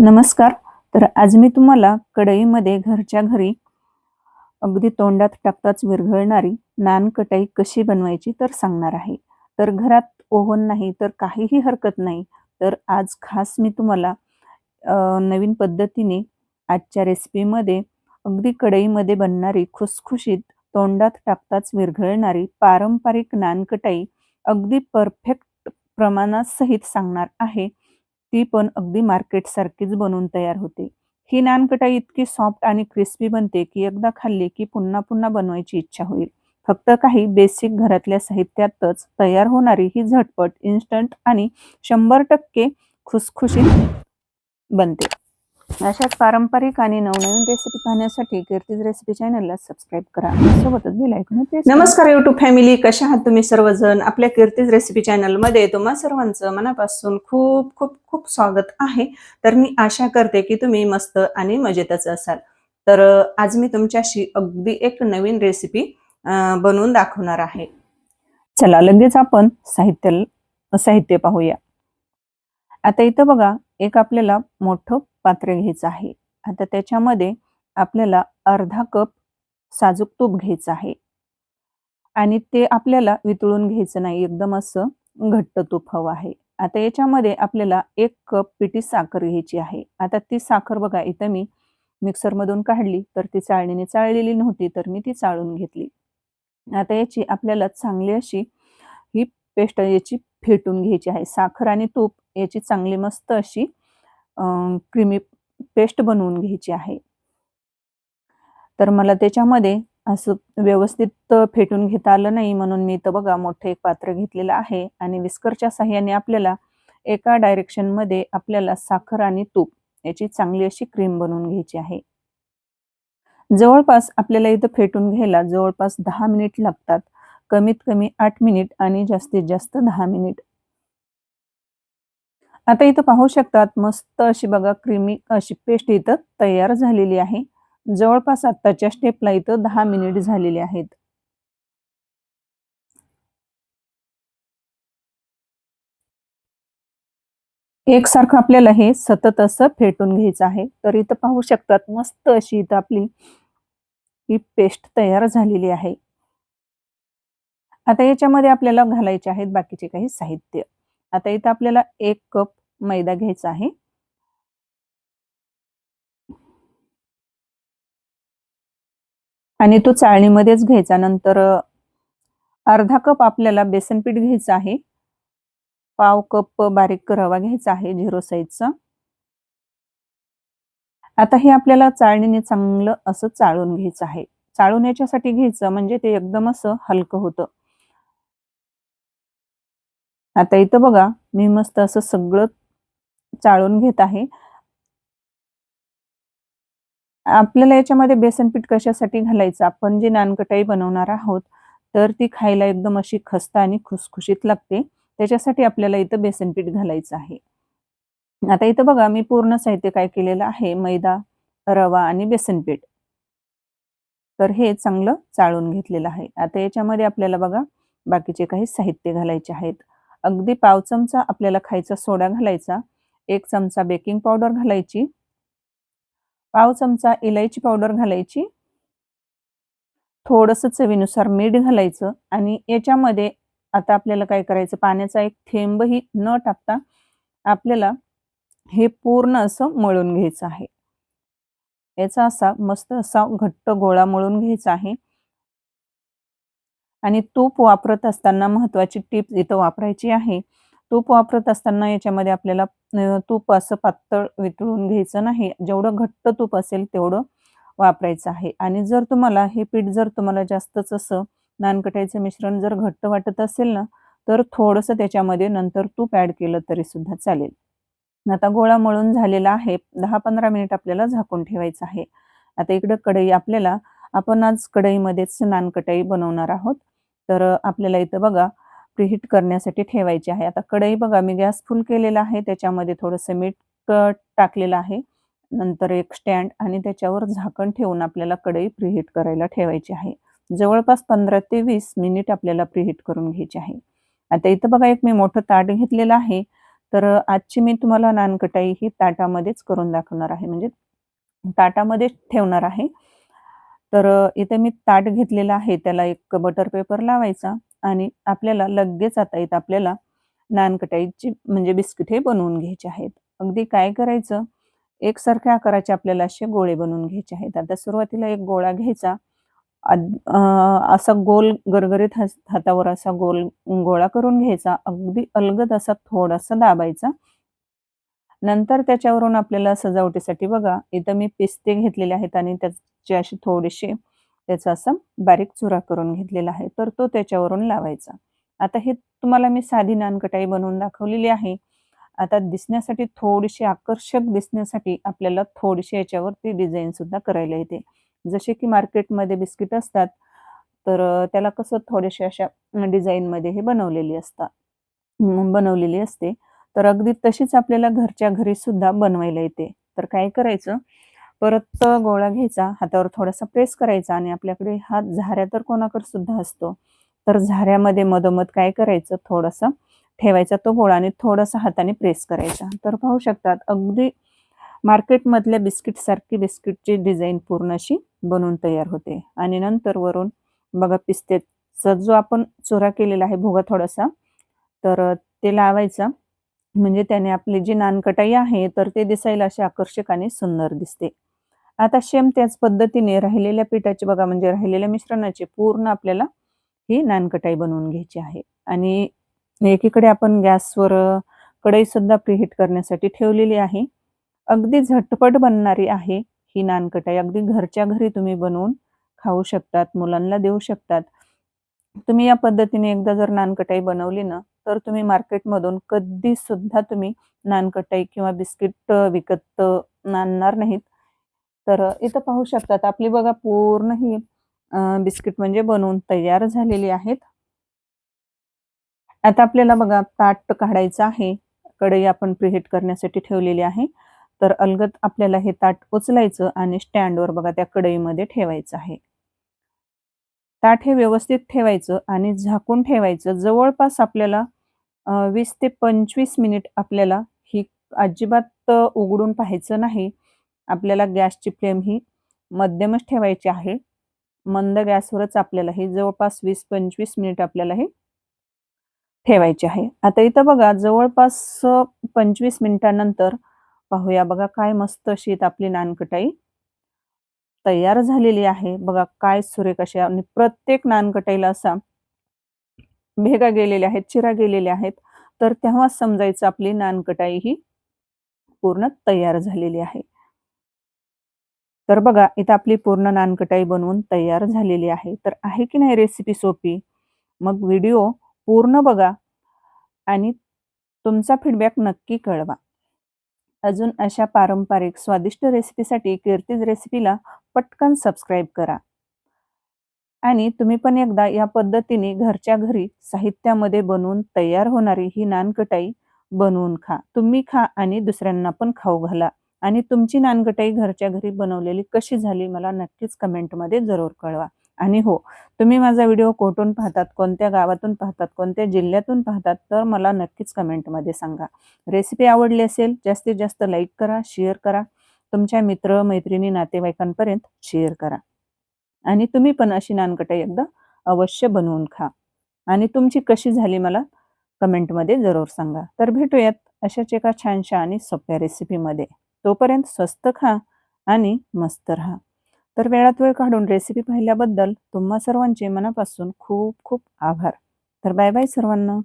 नमस्कार. तर आज मी तुम्हाला कढईमध्ये घरच्या घरी अगदी तोंडात टाकताच विरघळणारी नानकटाई कशी बनवायची तर सांगणार आहे. तर घरात ओव्हन नाही तर काहीही हरकत नाही. तर आज खास मी तुम्हाला नवीन पद्धतीने आजच्या रेसिपीमध्ये अगदी कढईमध्ये बनणारी खुसखुशीत तोंडात टाकताच विरघळणारी पारंपरिक नानकटाई अगदी परफेक्ट प्रमाणासहित सांगणार आहे. ती पण अगदी मार्केटसारखीच बनवून तयार होते. ही नानकटाई इतकी सॉफ्ट आणि क्रिस्पी बनते की एकदा खाल्ली की पुन्हा पुन्हा बनवायची इच्छा होईल. फक्त काही बेसिक घरातल्या साहित्यातच तयार होणारी ही झटपट इन्स्टंट आणि शंभर टक्के खुसखुशीत बनते. अशाच पारंपरिक आणि नवनवीन रेसिपी पाहण्यासाठी कीर्तीज रेसिपी चॅनलला सबस्क्राईब करा. सोबतच बेल ऐकून नमस्कार युट्यूब फॅमिली कशा आहात तुम्ही सर्वजण? आपल्या कीर्तीज रेसिपी चॅनलमध्ये तुम्हा सर्वांचं मनापासून खूप खूप खूप स्वागत आहे. तर मी आशा करते की तुम्ही मस्त आणि मजेतच असाल. तर आज मी तुमच्याशी अगदी एक नवीन रेसिपी बनवून दाखवणार आहे. चला लगेच आपण साहित्य साहित्य पाहूया. आता इथं बघा एक आपल्याला मोठं पात्र घ्यायचं आहे. आता त्याच्यामध्ये आपल्याला अर्धा कप साजूक तूप घ्यायचं आहे. आणि ते आपल्याला वितळून घ्यायचं नाही. एकदम असं घट्ट तूप हवं आहे. आता याच्यामध्ये आपल्याला एक कप पिठी साखर घ्यायची आहे. आता ती साखर बघा इथं मी मिक्सरमधून काढली तर ती चाळणीने चाळलेली नव्हती तर मी ती चाळून घेतली. आता याची आपल्याला चांगली अशी ही पेस्ट याची फेटून घ्यायची आहे. साखर आणि तूप याची चांगली मस्त अशी क्रीमी पेस्ट बनवून घ्यायची आहे. तर मला त्याच्यामध्ये असं व्यवस्थित फेटून घेता आलं नाही म्हणून मी तर बघा मोठं एक पात्र घेतलेलं आहे आणि विस्करच्या साह्याने आपल्याला एका डायरेक्शनमध्ये आपल्याला साखर आणि तूप याची चांगली अशी क्रीम बनवून घ्यायची आहे. जवळपास आपल्याला इथं फेटून घ्यायला जवळपास दहा मिनिट लागतात. कमीत कमी आठ मिनिट आणि जास्तीत जास्त दहा मिनिट. आता इथं पाहू शकतात मस्त अशी बघा क्रीमी अशी पेस्ट इथं तयार झालेली आहे. जवळपास आत्ताच्या स्टेपला इथं दहा मिनिट झालेले आहेत. एकसारखं आपल्याला हे सतत असं फेटून घ्यायचं आहे. तर इथं पाहू शकतात मस्त अशी इथं आपली ही पेस्ट तयार झालेली आहे. आता याच्यामध्ये आपल्याला घालायचे आहेत बाकीचे काही साहित्य. आता इथं आपल्याला एक कप मैदा घ्यायचा आहे. आणि तो चाळणीमध्येच घ्यायचा. नंतर अर्धा कप आपल्याला बेसन पीठ घ्यायचं आहे. पाव कप बारीक रवा घ्यायचा आहे झिरो साईजचा. आता हे आपल्याला चाळणीने चांगलं असं चाळून घ्यायचं आहे. चाळून याच्यासाठी घ्यायचं म्हणजे ते एकदम असं हलकं होतं. आता इथं बघा मी मस्त असं सगळं चाळून घेत आहे. आपल्याला याच्यामध्ये बेसन पीठ कशासाठी घालायचं? आपण जी नानकटाई बनवणार आहोत तर ती खायला एकदम अशी खस्त आणि खुसखुशीत लागते. त्याच्यासाठी आपल्याला इथं बेसन पीठ घालायचं आहे. आता इथं बघा मी पूर्ण साहित्य काय केलेलं आहे? मैदा रवा आणि बेसन पीठ. तर हे चांगलं चाळून घेतलेलं आहे. आता याच्यामध्ये आपल्याला बघा बाकीचे काही साहित्य घालायचे आहेत. अगदी पाव चमचा आपल्याला खायचा सोडा घालायचा एक चमचा बेकिंग पावडर घालायची पाव चमचा इलायची पावडर घालायची थोडंसं चवीनुसार मीठ घालायचं आणि याच्यामध्ये आता आपल्याला काय करायचं पाण्याचा एक थेंबही न टाकता आपल्याला हे पूर्ण असं मळून घ्यायचं आहे. याचा असा मस्त असा घट्ट गोळा मळून घ्यायचा आहे. आणि तूप वापरत असताना महत्त्वाची टिप्स इथं वापरायची आहे. तूप वापरत असताना याच्यामध्ये आपल्याला तूप असं पातळ वितळून घ्यायचं नाही. जेवढं घट्ट तूप असेल तेवढं वापरायचं आहे. आणि जर तुम्हाला हे पीठ जर तुम्हाला जास्तच असं नानकटाईचं मिश्रण जर घट्ट वाटत असेल ना तर थोडंसं त्याच्यामध्ये नंतर तूप ॲड केलं तरी सुद्धा चालेल. आता गोळा मळून झालेला आहे. दहा पंधरा मिनिट आपल्याला झाकून ठेवायचं आहे. आता इकडं कढई आपल्याला आपण आज कढईमध्येच नानकटाई बनवणार आहोत. तर आपल्याला इथं बघा प्रीहीट करण्यासाठी ठेवायची आहे. आता कढई बघा मी गॅस फुल केलेला आहे. त्याच्यामध्ये थोडंसं मीठ टाकलेलं आहे. नंतर एक स्टँड आणि त्याच्यावर झाकण ठेवून आपल्याला कढई प्रीहीट करायला ठेवायची आहे. जवळपास पंधरा ते वीस मिनिट आपल्याला प्रीहीट करून घ्यायची आहे. आता इथं बघा एक मी मोठं ताट घेतलेलं आहे. तर आजची मी तुम्हाला नानकटाई ही ताटामध्येच करून दाखवणार आहे. म्हणजे ताटामध्येच ठेवणार आहे. तर इथे मी ताट घेतलेलं आहे. त्याला एक बटर पेपर लावायचा आणि आपल्याला लगेच आता इथं आपल्याला नानकटाईची म्हणजे बिस्किट हे बनवून घ्यायचे आहेत. अगदी काय करायचं? एकसारख्या आकाराचे आपल्याला असे गोळे बनवून घ्यायचे आहेत. आता सुरुवातीला एक गोळा घ्यायचा. असा गोल गरगरीत हातावर असा गोल गोळा करून घ्यायचा. अगदी अलगद असा थोडासा दाबायचा. नंतर त्याच्यावरून आपल्याला सजावटीसाठी बघा इथं मी पिस्ते घेतलेले आहेत आणि त्याचे असे थोडेसे त्याचा असा बारीक चुरा करून घेतलेला आहे. तर तो त्याच्यावरून लावायचा. आता हे तुम्हाला मी साधी नानकटाई बनवून दाखवलेली आहे. आता दिसण्यासाठी थोडीशी आकर्षक दिसण्यासाठी आपल्याला थोडीशी याच्यावरती डिझाईन सुद्धा करायला येते. जसे की मार्केटमध्ये बिस्किट असतात तर त्याला कसं थोडेसे अशा डिझाईनमध्ये हे बनवलेली असतात बनवलेली असते. तर अगदी तशीच आपल्याला घरच्या घरी सुद्धा बनवायला येते. तर काय करायचं? परत गोळा घ्यायचा हातावर थोडासा प्रेस करायचा आणि आपल्याकडे हा झाऱ्या तर कोणाकडे सुद्धा असतो. तर झाऱ्यामध्ये मधोमध काय करायचं? थोडंसं ठेवायचा तो गोळा आणि थोडासा हाताने प्रेस करायचा. तर पाहू शकतात अगदी मार्केटमधल्या बिस्किट सारखी बिस्किटची डिझाईन पूर्ण अशी बनवून तयार होते. आणि नंतर वरून बघा पिस्तेचा जो आपण चुरा केलेला आहे भोगा थोडासा तर ते लावायचा. म्हणजे त्याने आपली जी नानकटाई आहे तर ते दिसायला असे आकर्षक आणि सुंदर दिसते. आता शेम त्याच पद्धतीने राहिलेल्या पिठाची बघा म्हणजे राहिलेल्या मिश्रणाची पूर्ण आपल्याला ही नानकटाई बनवून घ्यायची आहे. आणि एकीकडे आपण गॅसवर कढई सुद्धा प्रीहीट करण्यासाठी ठेवलेली आहे. अगदी झटपट बनणारी आहे ही नानकटाई. अगदी घरच्या घरी तुम्ही बनवून खाऊ शकतात मुलांना देऊ शकतात. तुम्ही या पद्धतीने एकदा जर नानकटाई बनवली ना तर तुम्ही मार्केटमधून कधी सुद्धा तुम्ही नानकटाई किंवा बिस्किट विकत आणणार नाहीत. तर इथं पाहू शकतात. आपली बघा पूर्ण ही बिस्किट म्हणजे बनवून तयार झालेली आहेत. आता आपल्याला बघा ताट काढायचं आहे. कढई आपण प्रिहेट करण्यासाठी ठेवलेली आहे. तर अलगत आपल्याला हे ताट उचलायचं आणि स्टँडवर बघा त्या कढईमध्ये ठेवायचं आहे. ताट हे व्यवस्थित ठेवायचं आणि झाकून ठेवायचं. जवळपास आपल्याला वीस ते पंचवीस मिनिट आपल्याला ही अजिबात उघडून पाहायचं नाही. आपल्याला गॅसची फ्लेम ही मध्यमच ठेवायची आहे. मंद गॅसवरच आपल्याला हे जवळपास वीस पंचवीस मिनिट आपल्याला हे ठेवायचे आहे. आता इथं बघा जवळपास पंचवीस मिनिटानंतर पाहूया बघा काय मस्त अशी आपली नानकटाई तयार झालेली आहे. बघा काय सुरेख अशा आणि प्रत्येक नानकटाईला असा भेगा गेलेल्या आहेत चिरा गेलेल्या आहेत तर तेव्हा समजायचं आपली नानकटाई ही पूर्ण तयार झालेली आहे. तर बघा इथं आपली पूर्ण नानकटाई बनवून तयार झालेली आहे. तर आहे की नाही रेसिपी सोपी? मग व्हिडिओ पूर्ण बघा आणि तुमचा फीडबॅक नक्की कळवा. अजून अशा पारंपरिक स्वादिष्ट रेसिपीसाठी कीर्तीज रेसिपीला पटकन सबस्क्राईब करा. आणि तुम्ही पण एकदा या पद्धतीने घरच्या घरी साहित्यामध्ये बनवून तयार होणारी ही नानकटाई बनवून खा. तुम्ही खा आणि दुसऱ्यांना पण खाऊ घाला. आणि तुमची नानकटाई घरच्या घरी बनवलेली कशी झाली मला नक्कीच कमेंटमध्ये जरूर कळवा. आणि हो तुम्ही माझा व्हिडिओ कोठून पाहतात कोणत्या गावातून पाहतात कोणत्या जिल्ह्यातून पाहतात तर मला नक्कीच कमेंटमध्ये सांगा. रेसिपी आवडली असेल जास्तीत जास्त लाईक करा शेअर करा. तुमच्या मित्र मैत्रिणी नातेवाईकांपर्यंत शेअर करा. आणि तुम्ही पण अशी नानकटाई एकदा अवश्य बनवून खा. आणि तुमची कशी झाली मला कमेंटमध्ये जरूर सांगा. तर भेटूयात अशाच एका छानशा आणि सोप्या रेसिपीमध्ये. तोपर्यंत स्वस्त खा आणि मस्त राहा. तर वेळात वेळ काढून रेसिपी पाहिल्याबद्दल तुम्हा सर्वांचे मनापासून खूप खूप आभार. तर बाय बाय सर्वांना.